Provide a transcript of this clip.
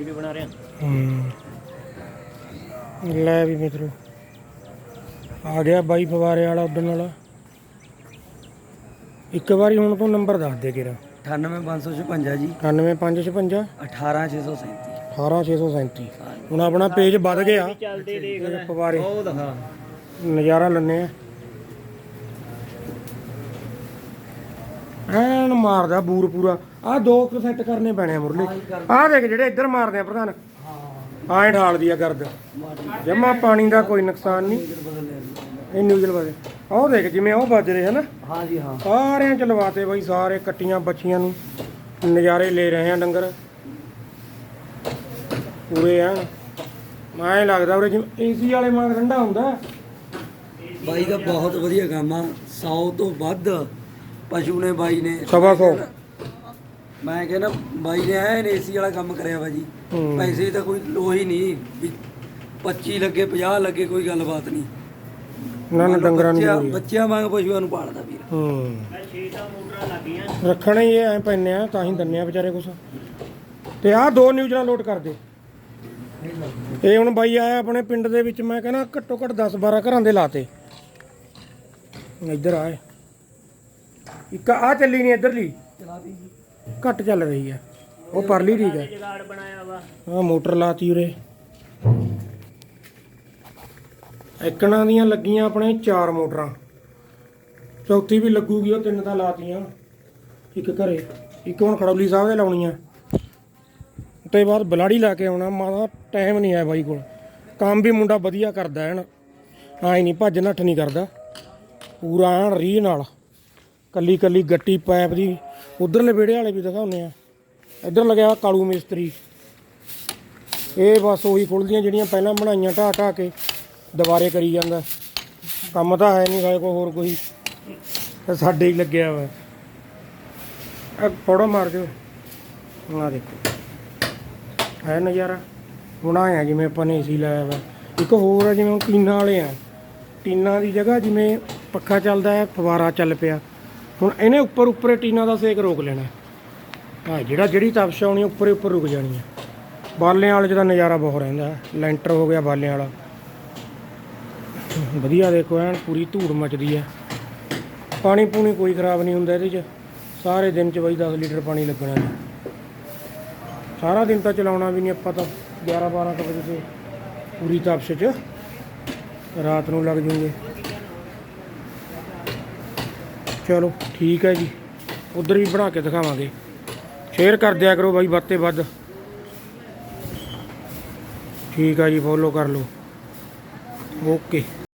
Video ਬਣਾ ਰਿਹਾ ਹੂੰ। ਲੈ ਵੀ ਮਿੱਤਰੋ। ਆ ਗਿਆ ਬਾਈ ਫਵਾਰੇ ਵਾਲਾ ਉਡਣ ਵਾਲਾ। ਇੱਕ ਵਾਰੀ ਹੁਣ ਤੂੰ ਨੰਬਰ ਦੱਸ ਦੇ ਕਿਰਾ 98556 ਜੀ। 98556 18637 18637 ਹੁਣ ਆਪਣਾ ਪੇਜ ਵੱਧ ਗਿਆ। ਚੱਲਦੇ ਦੇਖ ਲੈ ਫਵਾਰੇ ਉਹ ਦਿਖਾ। ਨਜ਼ਾਰਾ ਲੰਨੇ ਆ। ਐਨ ਮਾਰਦਾ ਬੂਰ ਪੂਰਾ। ਆ ਦੋ ਕੁ ਸੈੱਟ ਕਰਨੇ ਪੈਣੇ ਆ ਮੁਰਲੇ। ਆ ਦੇਖ ਜਿਹੜੇ ਇੱਧਰ ਮਾਰਦੇ ਆ ਪ੍ਰਧਾਨ। ਆਏ ਢਾਲਦੀ ਆ ਗਰਦ। ਜਮਾ ਪਾਣੀ ਦਾ ਕੋਈ ਨੁਕਸਾਨ ਨਹੀਂ। ਇਹ ਨਿਊਜ਼ਲ ਵਾਲੇ ਆਹ ਦੇਖ ਜਿਵੇਂ ਉਹ ਵੱਜ ਰਹੇ ਹਨ ਹਾਂ ਜੀ ਹਾਂ। ਸਾਰਿਆਂ ਚ ਲਵਾਤੇ ਬਾਈ ਸਾਰੇ ਕੱਟੀਆਂ ਬੱਚੀਆਂ ਨੂੰ। ਨਜ਼ਾਰੇ ਲੈ ਰਹੇ ਆ ਡੰਗਰ। ਪੂਰੇ ਆ। ਮੈਂ ਲੱਗਦਾ ਉਰੇ ਜਿਵੇਂ ਏਸੀ ਵਾਲੇ ਮਾਂ ਠੰਡਾ ਹੁੰਦਾ। ਬਾਈ ਦਾ ਬਹੁਤ ਵਧੀਆ ਕੰਮ ਆ। 100 ਤੋਂ ਵੱਧ ਪਸ਼ੂ ਨੇ ਬਾਈ ਨੇ। ਸਵਾ ਸੌ। ਮੈਂ ਕਹਿੰਦਾ ਬਾਈ ਨੇ ਐਨ ਏਸੀ ਵਾਲਾ ਕੰਮ ਕਰਿਆ ਵਾ ਜੀ। ਹੂੰ। ਪੈਸੇ ਦੀ ਤਾਂ ਕੋਈ ਲੋਹ ਹੀ ਨਹੀਂ ਵੀ 25 ਲੱਗੇ 50 ਲੱਗੇ ਕੋਈ ਗੱਲਬਾਤ ਨਹੀਂ। ਨਾ ਨਾ ਡੰਗਰਾਂ ਨੂੰ ਬੱਚਿਆਂ- ਜ਼ਰੂਰੀ। ਬੱਚਿਆਂ ਵਾਂਗ ਪਸ਼ੂਆਂ ਨੂੰ ਪਾਲਦਾ ਵੀਰ। ਹੂੰ। ਮੈਂ 6 ਮੋਟਰਾਂ ਲੱਗੀਆਂ ਰੱਖਣੇ ਹੀ ਐ ਪੈਨੇ ਆ ਤਾਂ ਹੀ ਦੰਨੇ ਆ ਵਿਚਾਰੇ ਕੁਛ। ਤੇ ਆਹ ਦੋ ਨਿਊਜ਼ਲਾਂ ਲੋਡ ਕਰ ਦੇ ਇਹ ਹੁਣ ਬਾਈ ਆਇਆ ਆਪਣੇ ਪਿੰਡ ਦੇ ਵਿੱਚ ਮੈਂ ਕਹਿੰਦਾ ਘੱਟੋ ਘੱਟ 10 12 ਘਰਾਂ ਦੇ ਲਾਤੇ। ਇੱਧਰ ਆਏ। ਇੱਕ ਆ ਚੱਲੀ ਨਹੀਂ ਇੱਧਰਲੀ। ਘੱਟ ਚੱਲ ਰਹੀ ਆ। ਉਹ ਪਰਲੀ ਠੀਕ ਹੈ ਜਗਾੜ ਬਣਾਇਆ ਵਾ। ਆ ਮੋਟਰ ਲਾਤੀ ਉਰੇ। ਇੱਕਣਾ ਦੀਆਂ ਲੱਗੀਆਂ ਆਪਣੇ ਚਾਰ ਮੋਟਰਾਂ। ਚੌਥੀ ਵੀ ਲੱਗੂਗੀ ਉਹ ਤਿੰਨ ਤਾਂ ਲਾਤੀਆਂ। ਇੱਕ ਘਰੇ। ਇੱਕ ਹੁਣ ਖੜੌਲੀ ਸਾਹਿਬ ਦੇ ਲਾਉਣੀਆਂ। ਤੇ ਬਾਅਦ ਬਲਾੜੀ ਲਾ ਕੇ ਆਉਣਾ। ਮਾਦਾ ਟਾਈਮ ਨਹੀਂ ਹੈ ਬਾਈ ਕੋਲ। ਕੰਮ ਵੀ ਮੁੰਡਾ ਵਧੀਆ ਕਰਦਾ ਐਨ। ਆਈ ਨਹੀਂ ਭੱਜ ਨੱਠ ਨਹੀਂ ਕਰਦਾ। ਪੂਰਾ ਐਨ ਰੀਹ ਨਾਲ। ਕੱਲੀ ਕੱਲੀ ਗੱਟੀ, ਪਾਈਪ ਦੀ। ਉਧਰਲੇ ਵਿਹੜੇ ਵਾਲੇ ਵੀ ਦਿਖਾਉਂਦੇ ਆ। ਇੱਧਰ ਲੱਗਿਆ ਹੋਇਆ ਕਾਲੂ ਮਿਸਤਰੀ। ਇਹ ਬਸ ਉਹੀ ਖੁੱਲਦੀਆਂ ਜਿਹੜੀਆਂ ਪਹਿਲਾਂ ਬਣਾਈਆਂ ਢਾਹ ਢਾਹ ਕੇ ਦੁਬਾਰੇ ਕਰੀ ਜਾਂਦਾ। ਕੰਮ ਤਾਂ ਹੈ ਨਹੀਂ, ਸਾਡੇ ਕੋਲ ਹੋਰ ਕੋਈ। ਸਾਡੇ ਹੀ ਲੱਗਿਆ ਵਾ ਇਹ ਫੋਟੋ ਮਾਰ ਦਿਓ। ਆ ਦੇਖੋ। ਹੈ ਨਜ਼ਾਰਾ। ਬਣਾਇਆ ਜਿਵੇਂ ਆਪਾਂ ਨੇ ਏਸੀ ਲਾਇਆ ਵਾ ਇੱਕ ਹੋਰ ਆ ਜਿਵੇਂ ਹੁਣ ਟੀਨਾਂ ਵਾਲੇ ਆ। ਟੀਨਾਂ ਦੀ ਜਗ੍ਹਾ ਜਿਵੇਂ ਪੱਖਾ ਚੱਲਦਾ ਹੈ, ਫਵਾਰਾ ਚੱਲ ਪਿਆ। ਹੁਣ ਇਹਨੇ ਉੱਪਰ ਉੱਪਰ ਟੀਨਾਂ ਦਾ ਸੇਕ ਰੋਕ ਲੈਣਾ। ਆ ਜਿਹੜਾ ਜਿਹੜੀ ਤਪਸ਼ ਆਉਣੀ ਉੱਪਰੇ ਉੱਪਰ ਰੁਕ ਜਾਣੀ ਹੈ ਬਾਲਿਆਂ ਵਾਲੇ 'ਚ ਤਾਂ ਨਜ਼ਾਰਾ ਬਹੁਤ ਰਹਿੰਦਾ ਹੈ। ਲੈਂਟਰ ਹੋ ਗਿਆ ਬਾਲਿਆਂ ਵਾਲਾ। ਵਧੀਆ ਦੇਖੋ, ਐਨ ਪੂਰੀ ਧੂੜ ਮਚਦੀ ਹੈ। ਪਾਣੀ ਪੂਣੀ ਕੋਈ ਖਰਾਬ ਨਹੀਂ ਹੁੰਦਾ ਇਹਦੇ 'ਚ। ਸਾਰੇ ਦਿਨ 'ਚ ਬਈ 10 ਲੀਟਰ ਪਾਣੀ ਲੱਗਣਾ ਜੀ। ਸਾਰਾ ਦਿਨ ਤਾਂ ਚਲਾਉਣਾ ਵੀ ਨਹੀਂ ਆਪਾਂ ਤਾਂ। 11 12 ਕੁ ਵਜੇ ਤੇ ਪੂਰੀ ਤਪਸ਼ 'ਚ। ਰਾਤ ਨੂੰ ਲੱਗ ਜੂਗੇ। ਚਲੋ, ਠੀਕ ਹੈ ਜੀ। ਉਧਰ ਵੀ ਬਣਾ ਕੇ ਦਿਖਾਵਾਂਗੇ। ਸ਼ੇਅਰ ਕਰ ਦਿਆ ਕਰੋ ਬਾਈ, ਵੱਧ ਤੇ ਵੱਧ। ਠੀਕ ਆ ਜੀ, ਫੋਲੋ ਕਰ ਲਓ। ਓਕੇ।